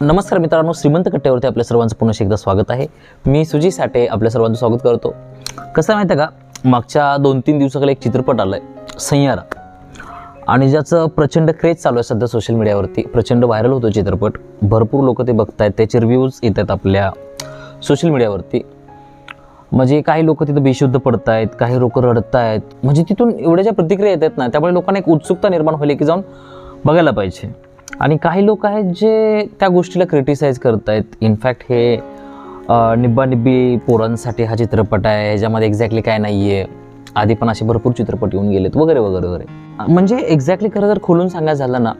नमस्कार मित्रांनो श्रीमंत कट्ट्यावरती आपल्या सर्वांचं पुन्हा एकदा स्वागत आहे. मी सुजी साठे आपल्या सर्वांचं स्वागत करतो. कसं माहिती आहे का? मागच्या दोन तीन दिवसाकडे एक चित्रपट आला आहे सैयारा. आणि ज्याचं प्रचंड क्रेज चालू आहे सध्या सोशल मीडियावरती प्रचंड व्हायरल होतो चित्रपट. भरपूर लोक ते बघतायत त्याचे रिव्ह्यूज येत आहेत आपल्या सोशल मीडियावरती म्हणजे काही लोक तिथं बेशुद्ध पडत आहेत काही लोक रडत आहेत म्हणजे तिथून एवढ्या ज्या प्रतिक्रिया येत आहेत ना त्यामुळे लोकांना एक उत्सुकता निर्माण होईल की जाऊन बघायला पाहिजे. आणि काही लोक आहेत जे त्या गोष्टीला क्रिटिसाइज करत आहेत इनफॅक्ट हे निब्बा निब्बी पोरांसाठी हा चित्रपट आहे. ह्याच्यामध्ये एक्झॅक्टली काय नाही आहे आधी पण असे भरपूर चित्रपट येऊन गेलेत. वगैरे वगैरे वगैरे. म्हणजे एक्झॅक्टली खरं जर खोलून सांगायचं झालं ना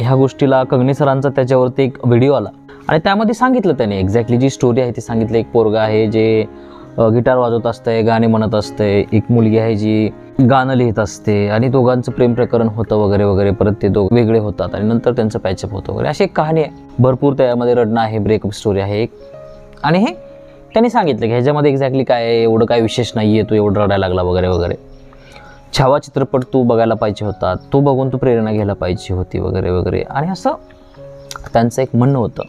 ह्या गोष्टीला कंगणी सरांचा त्याच्यावरती एक व्हिडिओ आला. आणि त्यामध्ये सांगितलं त्याने एक्झॅक्टली जी स्टोरी आहे ती सांगितलं. एक पोरगा आहे जे गिटार वाजवत असते गाणे म्हणत असते एक मुलगी आहे जी गाणं लिहित असते आणि दोघांचं प्रेम प्रकरण होतं वगैरे वगैरे परत ते दोघ वेगळे होतात आणि नंतर त्यांचं पॅचअप होतं वगैरे. अशी एक कहाणी आहे. भरपूर त्यामध्ये रडणं आहे ब्रेकअप स्टोरी आहे एक. आणि हे त्यांनी सांगितलं की ह्याच्यामध्ये एक्झॅक्टली काय आहे एवढं काय विशेष नाही आहे तू एवढं रडायला लागला वगैरे वगैरे. छावा चित्रपट तू बघायला पाहिजे होता तो बघून तू प्रेरणा घ्यायला पाहिजे होती वगैरे वगैरे. आणि असं त्यांचं एक म्हणणं होतं.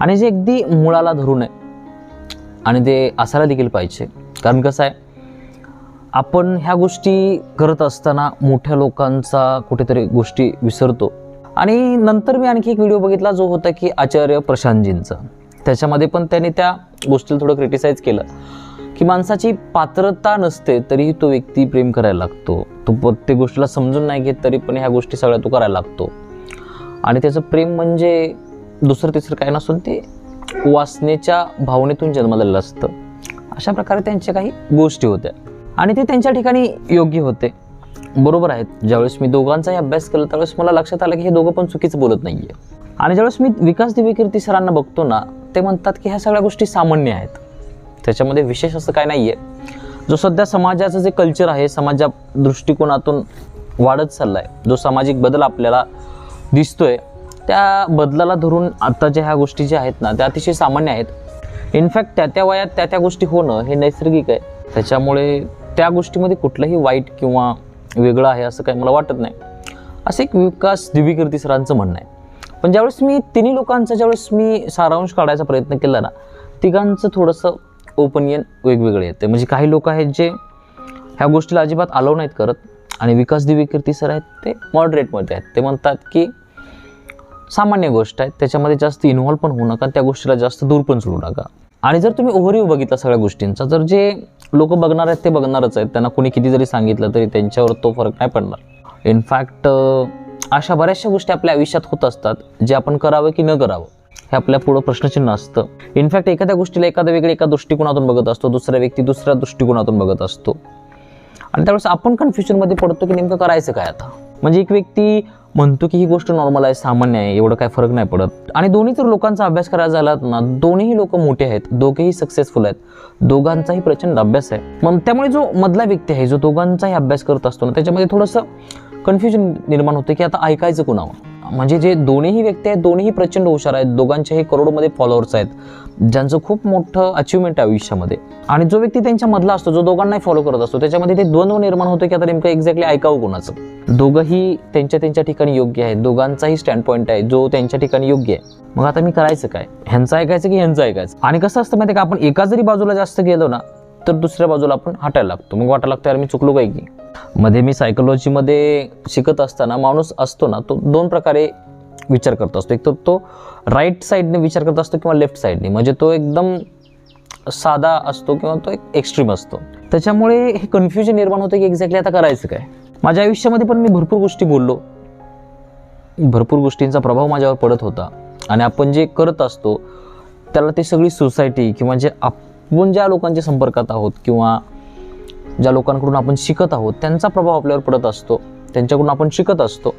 आणि जे अगदी मुळाला धरून आहे आणि ते असायला देखील पाहिजे. कारण कसं आहे आपण ह्या गोष्टी करत असताना मोठ्या लोकांचा कुठेतरी गोष्टी विसरतो. आणि नंतर मी आणखी एक व्हिडिओ बघितला जो होता की आचार्य प्रशांतजींचा. त्याच्यामध्ये पण त्याने त्या गोष्टीला थोडं क्रिटिसाइज केलं. की माणसाची पात्रता नसते तरीही तो व्यक्ती प्रेम करायला लागतो. तो प्रत्येक गोष्टीला समजून नाही घेत तरी पण ह्या गोष्टी सगळ्या तो करायला लागतो. आणि त्याचं प्रेम म्हणजे दुसरं तिसरं काय नसून ते वासनेच्या भावनेतून जन्मलेलं असतं. अशा प्रकारे त्यांच्या काही गोष्टी होत्या. आणि ते त्यांच्या ठिकाणी योग्य होते. बरोबर आहेत. ज्यावेळेस मी दोघांचाही अभ्यास केला त्यावेळेस मला लक्षात आलं की हे दोघं पण चुकीचं बोलत नाही आहे आणि ज्यावेळेस मी विकास दिवेकीर्ती सरांना बघतो ना ते म्हणतात की ह्या सगळ्या गोष्टी सामान्य आहेत. त्याच्यामध्ये विशेष असं काय नाही आहे जो सध्या समाजाचं जे कल्चर आहे समाजा दृष्टिकोनातून वाढत चालला आहे जो सामाजिक बदल आपल्याला दिसतोय त्या बदलाला धरून आत्ताच्या ह्या गोष्टी ज्या आहेत ना त्या अतिशय सामान्य आहेत. इनफॅक्ट त्या त्या वयात त्या त्या गोष्टी होणं हे नैसर्गिक आहे. त्याच्यामुळे त्या गोष्टीमध्ये कुठलंही वाईट किंवा वेगळं आहे असं काही मला वाटत नाही. असं एक विकास दिव्यकीर्ती सरांचं म्हणणं आहे. पण ज्यावेळेस मी तिन्ही लोकांचा ज्यावेळेस मी सारांश काढायचा प्रयत्न केला ना तिघांचं थोडंसं ओपिनियन वेगवेगळे येते म्हणजे काही लोक आहेत जे ह्या गोष्टीला अजिबात अलाव नाहीत करत आणि विकास दिव्यकीर्ती सर आहेत ते मॉडरेटमध्ये आहेत. ते म्हणतात की सामान्य गोष्ट आहे. त्याच्यामध्ये जास्त इन्व्हॉल्व पण होऊ नका. त्या गोष्टीला जास्त दूर पण सोडू नका. आणि जर तुम्ही ओव्हरव्ह्यू बघितला सगळ्या गोष्टींचा तर जे लोक बघणार आहेत ते बघणारच आहेत. त्यांना कोणी किती जरी सांगितलं तरी त्यांच्यावर तो फरक नाही पडणार. इनफॅक्ट अशा बऱ्याचशा गोष्टी आपल्या आयुष्यात होत असतात जे आपण करावं की न करावं हे आपल्या पुढं प्रश्नचिन्ह असतं. इनफॅक्ट एखाद्या गोष्टीला एखाद्या वेगळ्या एका दृष्टिकोनातून बघत असतो दुसरा व्यक्ती दुसऱ्या दृष्टिकोनातून बघत असतो. आणि त्यावेळेस आपण कन्फ्युजनमध्ये पडतो की नेमकं करायचं काय आता? म्हणजे एक व्यक्ती म्हणतो की ही गोष्ट नॉर्मल आहे सामान्य आहे एवढं काय फरक नाही पडत. आणि दोन्ही जर लोकांचा अभ्यास करायला झाला ना दोन्हीही लोक मोठे आहेत दोघेही सक्सेसफुल आहेत. दोघांचाही प्रचंड अभ्यास आहे. मग त्यामुळे जो मधला व्यक्ती आहे जो दोघांचाही अभ्यास करत असतो ना त्याच्यामध्ये थोडंसं कन्फ्युजन निर्माण होतं की आता ऐकायचं कुणावं म्हणजे जे दोन्हीही व्यक्ती आहेत दोन्हीही प्रचंड हुशार आहेत. दोघांच्याही करोडमध्ये फॉलोअर्स आहेत. ज्यांचं खूप मोठं अचिव्हमेंट आहे आयुष्यामध्ये. आणि जो व्यक्ती त्यांच्यामधला असतो जो दोघांनाही फॉलो करत असतो त्याच्यामध्ये ते द्वंद्व निर्माण होतं की आता नेमकं एक्झॅक्टली ऐकावं कोणाचं? दोघंही त्यांच्या त्यांच्या ठिकाणी योग्य आहे दोघांचाही स्टँड पॉईंट आहे जो त्यांच्या ठिकाणी योग्य आहे. मग आता मी करायचं काय? ह्यांचं ऐकायचं की ह्यांचं ऐकायचं? आणि कसं असतं माहिती आहे का आपण एका जरी बाजूला जास्त गेलो ना तर दुसऱ्या बाजूला आपण हटायला लागतो. मग वाटायला लागतं यार मी चुकलो काय की? मध्ये मी सायकोलॉजीमध्ये शिकत असताना माणूस असतो ना तो दोन प्रकारे विचार करत असतो. एक तर तो राईट साईडने विचार करत असतो किंवा लेफ्ट साईडने म्हणजे तो एकदम साधा असतो किंवा तो एक एक्स्ट्रीम असतो. त्याच्यामुळे हे कन्फ्युजन निर्माण होतं की एक्झॅक्टली आता करायचं काय? माझ्या आयुष्यामध्ये पण मी भरपूर गोष्टी बोललो. भरपूर गोष्टींचा प्रभाव माझ्यावर पडत होता. आणि आपण जे करत असतो त्याला ते सगळी सोसायटी किंवा जे आपण ज्या लोकांच्या संपर्कात आहोत किंवा ज्या लोकांकडून आपण शिकत आहोत त्यांचा प्रभाव आपल्यावर पडत असतो त्यांच्याकडून आपण शिकत असतो.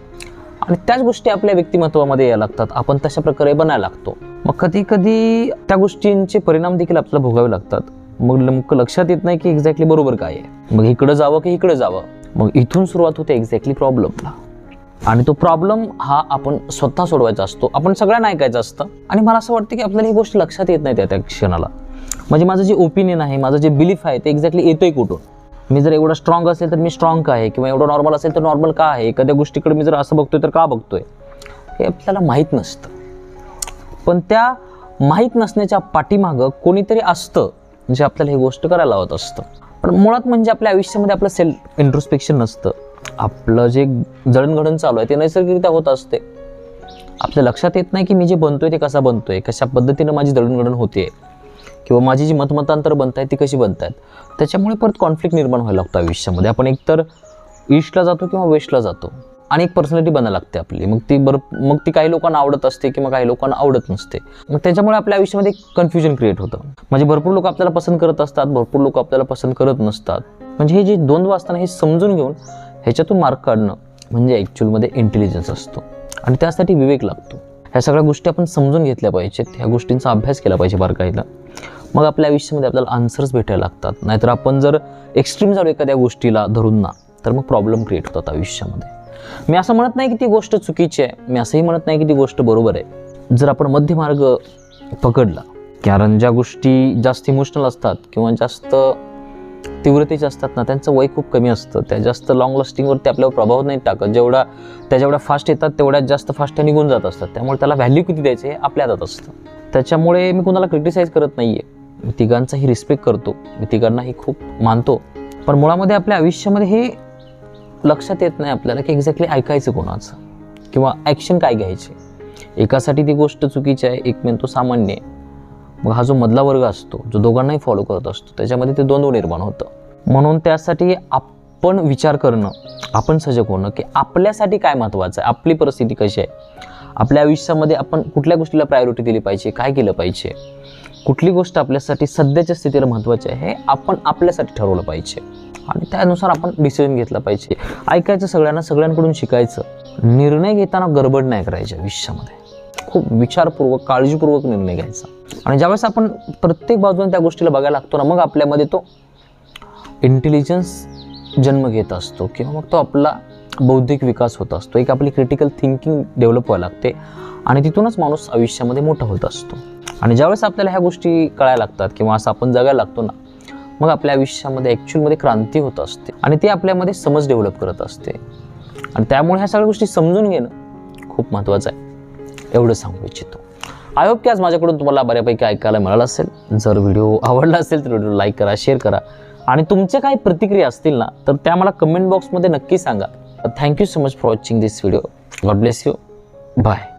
आणि त्याच गोष्टी आपल्या व्यक्तिमत्वामध्ये यायला लागतात. आपण तशा प्रकारे बनायला लागतो. मग कधी कधी त्या गोष्टींचे परिणाम देखील आपल्याला भोगावे लागतात. मग नेमकं लक्षात येत नाही की एक्झॅक्टली बरोबर काय आहे. मग इकडं जावं की इकडे जावं. मग इथून सुरुवात होते एक्झॅक्टली प्रॉब्लेमला आणि तो प्रॉब्लेम हा आपण स्वतः सोडवायचा असतो. आपण सगळ्यांना ऐकायचं असतं. आणि मला असं वाटतं की आपल्याला ही गोष्ट लक्षात येत नाही त्या त्या क्षणाला. म्हणजे माझं जे ओपिनियन आहे माझं जे बिलीफ आहे ते एक्झॅक्टली येतोय कुठून? मी जर एवढा स्ट्रॉंग असेल तर मी स्ट्रॉंग का आहे? किंवा एवढं नॉर्मल असेल तर नॉर्मल का आहे? एखाद्या गोष्टीकडे मी जर असं बघतोय तर का बघतोय? हे आपल्याला माहीत नसतं. पण त्या माहीत नसण्याच्या पाठीमागं कोणीतरी असतं जे आपल्याला ही गोष्ट करायला लावत असतं. पण मुळात म्हणजे आपल्या आयुष्यामध्ये आपलं सेल्फ इंट्रोस्पेक्शन नसतं. आपलं जे जडणघडण चालू आहे ते नैसर्गिकरित्या होत असते. आपल्या लक्षात येत नाही की मी जे बनतोय ते कसा बनतोय कशा पद्धतीनं माझी जडणघडण होते किंवा माझी जी मतमतांतर बनत आहेत ती कशी बनत आहेत त्याच्यामुळे परत कॉन्फ्लिक्ट निर्माण व्हायला लागतो आयुष्यामध्ये. आपण एकतर ईस्टला जातो किंवा वेस्टला जातो. आणि एक पर्सनॅलिटी बनायला लागते आपली. मग ती बर मग ती काही लोकांना आवडत असते किंवा काही लोकांना आवडत नसते. मग त्याच्यामुळे आपल्या आयुष्यामध्ये कन्फ्युजन क्रिएट होतं. म्हणजे भरपूर लोक आपल्याला पसंत करत असतात भरपूर लोक आपल्याला पसंत करत नसतात. म्हणजे हे जे द्वंद्व असताना हे समजून घेऊन ह्याच्यातून मार्क काढणं म्हणजे ॲक्च्युअलमध्ये इंटेलिजन्स असतो. आणि त्यासाठी विवेक लागतो. ह्या सगळ्या गोष्टी आपण समजून घेतल्या पाहिजेत. ह्या गोष्टींचा अभ्यास केला पाहिजे बारकाईला मग आपल्या आयुष्यामध्ये आपल्याला आन्सर्स भेटायला लागतात. नाहीतर आपण जर एक्स्ट्रीम झालो एखाद्या गोष्टीला धरून ना तर मग प्रॉब्लेम क्रिएट होतात आयुष्यामध्ये. मी असं म्हणत नाही की ती गोष्ट चुकीची आहे. मी असंही म्हणत नाही की ती गोष्ट बरोबर आहे. जर आपण मध्यमार्ग पकडला कारण ज्या गोष्टी जास्त इमोशनल असतात किंवा जास्त तीव्रतेचे असतात ना त्यांचं वय खूप कमी असतं. त्या जास्त लॉंग लास्टिंगवरती आपल्यावर प्रभाव नाही टाकत. जेवढा त्या जेवढ्या फास्ट येतात तेवढ्यात जास्त फास्ट त्या निघून जात असतात. त्यामुळे त्याला व्हॅल्यू किती द्यायचं हे आपल्या हातात असतं. त्याच्यामुळे मी कुणाला क्रिटिसाईज करत नाही आहे मी तिघांचाही रिस्पेक्ट करतो. मी तिघांनाही खूप मानतो. पण मुळामध्ये आपल्या आयुष्यामध्ये हे लक्षात येत नाही आपल्याला की एक्झॅक्टली ऐकायचं कोणाचं किंवा ॲक्शन काय घ्यायचे. एकासाठी ती गोष्ट चुकीची आहे एक मेन तो सामान्य आहे. मग हा जो मधला वर्ग असतो जो दोघांनाही फॉलो करत असतो त्याच्यामध्ये ते द्वंद्व निर्माण होतं. म्हणून त्यासाठी आपण विचार करणं आपण सजग होणं की आपल्यासाठी काय महत्त्वाचं आहे आपली परिस्थिती कशी आहे. आपल्या आयुष्यामध्ये आपण कुठल्या गोष्टीला प्रायोरिटी दिली पाहिजे? काय केलं पाहिजे? कुठली गोष्ट आपल्यासाठी सध्याच्या स्थितीला महत्त्वाची आहे हे आपण आपल्यासाठी ठरवलं पाहिजे. आणि त्यानुसार आपण डिसिजन घेतला पाहिजे. ऐकायचं सगळ्यांना सगळ्यांकडून शिकायचं. निर्णय घेताना गडबड नाही करायची आयुष्यामध्ये. खूप विचारपूर्वक काळजीपूर्वक निर्णय घ्यायचा. आणि ज्यावेळेस आपण प्रत्येक बाजूने त्या गोष्टीला बघायला लागतो ना मग आपल्यामध्ये तो इंटेलिजन्स जन्म घेत असतो किंवा मग तो आपला बौद्धिक विकास होत असतो. एक आपली क्रिटिकल थिंकिंग डेव्हलप व्हायला लागते आणि तिथूनच माणूस आयुष्यामध्ये मोठा होत असतो. आणि ज्यावेळेस आपल्याला ह्या गोष्टी कळायला लागतात किंवा असं आपण जगायला लागतो ना मग आपल्या आयुष्यामध्ये ॲक्च्युअलमध्ये क्रांती होत असते आणि ते आपल्यामध्ये समज डेव्हलप करत असते. आणि त्यामुळे ह्या सगळ्या गोष्टी समजून घेणं खूप महत्त्वाचं आहे. एवढं सांगू इच्छितो. आय होप की आज माझ्याकडून तुम्हाला बऱ्यापैकी ऐकायला मिळालं असेल. जर व्हिडिओ आवडला असेल तर व्हिडिओ लाईक करा शेअर करा. आणि तुमच्या काही प्रतिक्रिया असतील ना तर त्या मला कमेंट बॉक्समध्ये नक्की सांगा. Uh, thank you so much for watching this video. God bless you. Bye.